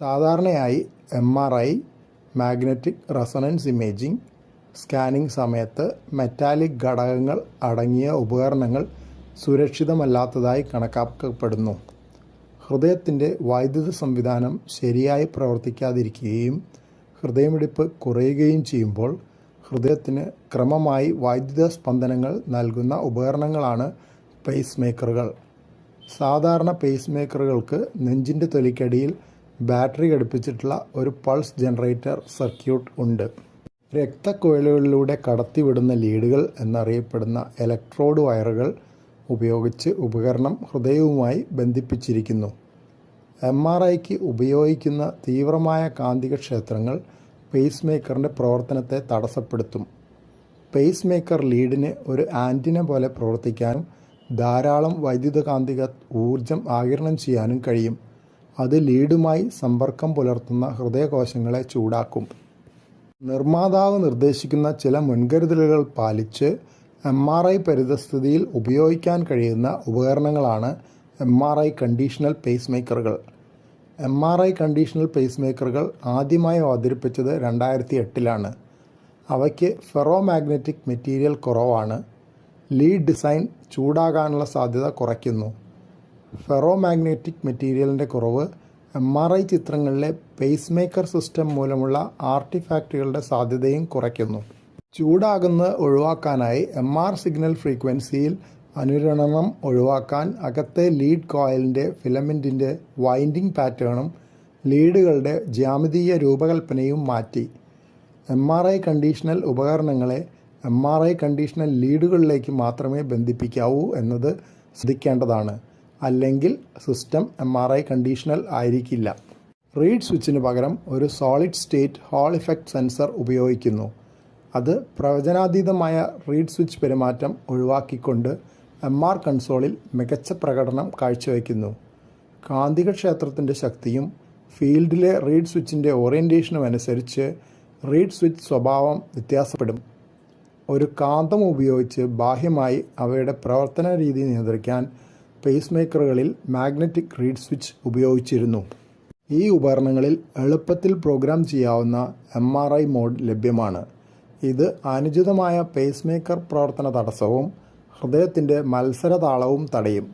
സാധാരണയായി M R I magnetic resonance imaging scanning സമയത്ത് metallic ഘടകങ്ങൾ അടങ്ങിയ ഉപകരണങ്ങൾ സുരക്ഷിതമല്ലാത്തതായി കണക്കാക്കപ്പെടുന്നു. ഹൃദയത്തിന്റെ വൈദ്യുത സംവിധാനം ശരിയായി പ്രവർത്തിക്കാതിരിക്കുകയും ഹൃദയമിടിപ്പ് കുറയുകയും ചെയ്യുമ്പോൾ ഹൃദയത്തിന് ക്രമമായി വൈദ്യുത സ്പന്ദനങ്ങൾ നൽകുന്ന ഉപകരണങ്ങളാണ് പേസ് മേക്കറുകൾ സാധാരണ പേസ് മേക്കറുകൾക്ക് നെഞ്ചിന്റെ തൊലിക്കടിയിൽ ബാറ്ററി ഘടിപ്പിച്ചിട്ടുള്ള ഒരു പൾസ് ജനറേറ്റർ സർക്യൂട്ട് ഉണ്ട്. രക്തക്കുഴലുകളിലൂടെ കടത്തിവിടുന്ന ലീഡുകൾ എന്നറിയപ്പെടുന്ന ഇലക്ട്രോഡ് വയറുകൾ ഉപയോഗിച്ച് ഉപകരണം ഹൃദയവുമായി ബന്ധിപ്പിച്ചിരിക്കുന്നു. എം ആർ ഐക്ക് ഉപയോഗിക്കുന്ന തീവ്രമായ കാന്തിക ക്ഷേത്രങ്ങൾ പേസ് മേക്കറിന്റെ പ്രവർത്തനത്തെ തടസ്സപ്പെടുത്തും. പേസ് മേക്കർ ലീഡിന് ഒരു ആന്റിന പോലെ പ്രവർത്തിക്കാനും ധാരാളം വൈദ്യുതകാന്തിക ഊർജം ആകിരണം ചെയ്യാനും കഴിയും. അത് ലീഡുമായി സമ്പർക്കം പുലർത്തുന്ന ഹൃദയകോശങ്ങളെ ചൂടാക്കും. നിർമ്മാതാവ് നിർദ്ദേശിക്കുന്ന ചില മുൻകരുതലുകൾ പാലിച്ച് എം ആർ ഐ പരിതസ്ഥിതിയിൽ ഉപയോഗിക്കാൻ കഴിയുന്ന ഉപകരണങ്ങളാണ് എം ആർ ഐ കണ്ടീഷണൽ പേസ് മേക്കറുകൾ എം ആർ ഐ കണ്ടീഷണൽ പേസ് മേക്കറുകൾ ആദ്യമായി അവതരിപ്പിച്ചത് രണ്ടായിരത്തി എട്ടിലാണ് അവയ്ക്ക് ഫെറോ മാഗ്നറ്റിക് മെറ്റീരിയൽ കുറവാണ്. ലീഡ് ഡിസൈൻ ചൂടാകാനുള്ള സാധ്യത കുറയ്ക്കുന്നു. ഫെറോ മാഗ്നറ്റിക് മെറ്റീരിയലിന്റെ കുറവ് എം ആർ ഐ ചിത്രങ്ങളിലെ പേസ് മേക്കർ സിസ്റ്റം മൂലമുള്ള ആർട്ടിഫാക്റ്റുകളുടെ സാധ്യതയും കുറയ്ക്കുന്നു. ചൂടാകുന്നത് ഒഴിവാക്കാനായി എം ആർ സിഗ്നൽ ഫ്രീക്വൻസിയിൽ അനുരണനം ഒഴിവാക്കാൻ അകത്തെ ലീഡ് കോയിലിന്റെ ഫിലമെന്റിന്റെ വൈൻഡിംഗ് പാറ്റേണും ലീഡുകളുടെ ജ്യാമിതീയ രൂപകൽപ്പനയും മാറ്റി. എം ആർ ഐ കണ്ടീഷണൽ ഉപകരണങ്ങളെ എം ആർ ഐ കണ്ടീഷണൽ ലീഡുകളിലേക്ക് മാത്രമേ ബന്ധിപ്പിക്കാവൂ എന്നത് ശ്രദ്ധിക്കേണ്ടതാണ്. അല്ലെങ്കിൽ system M R I conditional ആയിരിക്കില്ല. റീഡ് സ്വിച്ചിന് പകരം ഒരു solid state Hall effect sensor ഉപയോഗിക്കുന്നു. അത് പ്രവചനാതീതമായ റീഡ് സ്വിച്ച് പെരുമാറ്റം ഒഴിവാക്കിക്കൊണ്ട് എം ആർ കൺസോളിൽ മികച്ച പ്രകടനം കാഴ്ചവെക്കുന്നു. കാന്തികക്ഷേത്രത്തിന്റെ ശക്തിയും ഫീൽഡിലെ റീഡ് സ്വിച്ചിന്റെ ഓറിയന്റേഷനും അനുസരിച്ച് റീഡ് സ്വിച്ച് സ്വഭാവം വ്യത്യാസപ്പെടും. ഒരു കാന്തം ഉപയോഗിച്ച് ബാഹ്യമായി അവയുടെ പ്രവർത്തന രീതി നിയന്ത്രിക്കാൻ പേസ് മേക്കറുകളിൽ മാഗ്നറ്റിക് റീഡ് സ്വിച്ച് ഉപയോഗിച്ചിരുന്നു. ഈ ഉപകരണങ്ങളിൽ എളുപ്പത്തിൽ പ്രോഗ്രാം ചെയ്യാവുന്ന എം ആർ ഐ മോഡ് ലഭ്യമാണ്. ഇത് അനുചിതമായ പേസ് മേക്കർ പ്രവർത്തന തടസ്സവും ഹൃദയത്തിന്റെ മത്സരതാളവും തടയും.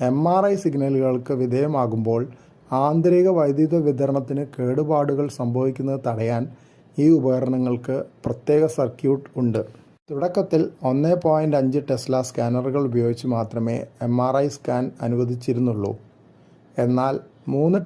എം ആർ ഐ സിഗ്നലുകൾക്ക് വിധേയമാകുമ്പോൾ ആന്തരിക വൈദ്യുത വിതരണത്തിന് കേടുപാടുകൾ സംഭവിക്കുന്നത് തടയാൻ ഈ ഉപകരണങ്ങൾക്ക് പ്രത്യേക സർക്യൂട്ട് ഉണ്ട്. തുടക്കത്തിൽ ഒന്ന് പോയിന്റ് അഞ്ച് ടെസ്ല സ്കാനറുകൾ ഉപയോഗിച്ച് മാത്രമേ എം ആർ ഐ സ്കാൻ അനുവദിച്ചിരുന്നുള്ളൂ. എന്നാൽ മൂന്ന്